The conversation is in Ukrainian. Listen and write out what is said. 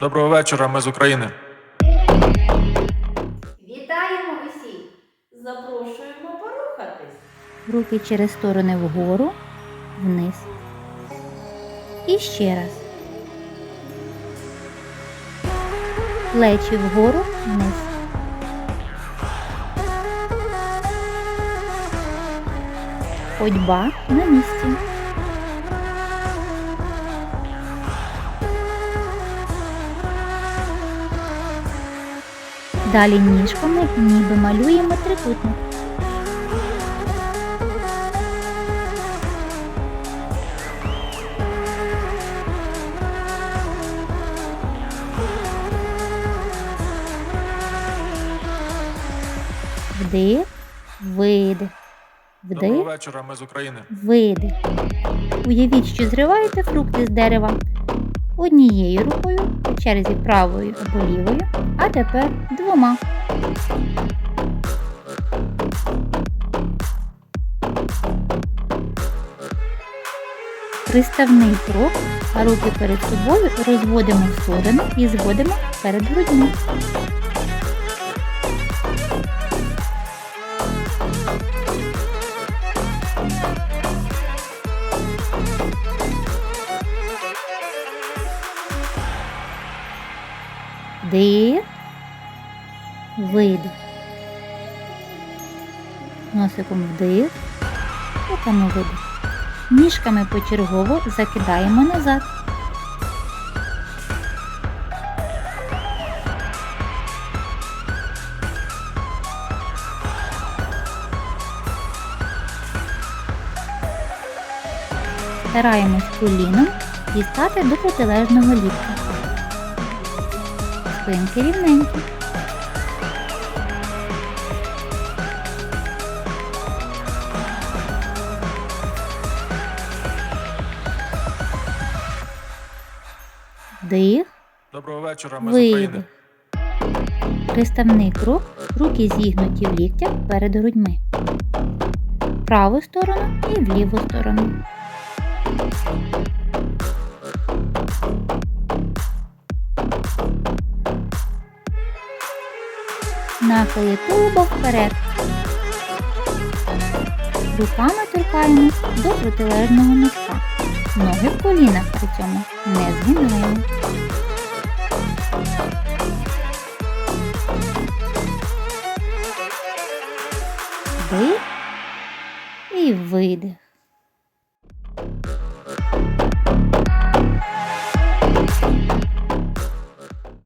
Доброго вечора, ми з України. Вітаємо усіх! Запрошуємо порухатись. Руки через сторони вгору, вниз. І ще раз. Плечі вгору, вниз. Ходьба на місці. Далі ніжками ніби малюємо трикутник. Вдих, видих. Доброго вечора, ми з України. видих. Уявіть, що зриваєте фрукти з дерева однією рукою, по черзі правою або лівою, а тепер двома. Приставний крок, а руки перед собою розводимо в сторону і зводимо перед грудьми. Вдих, видих. Носиком вдих, руками видих. Ніжками почергово закидаємо назад. Стараємось коліном дістати до протилежного ліктя. Спинки рівненькі. Вдих, Доброго вечора, ми з України. Приставний крок, руки зігнуті в ліктях перед грудьми. В праву сторону і в ліву сторону. Нахили тулуба вперед. Руками торкаємось до протилежного носка. Ноги в колінах при цьому не згинаємо. Вдих і видих.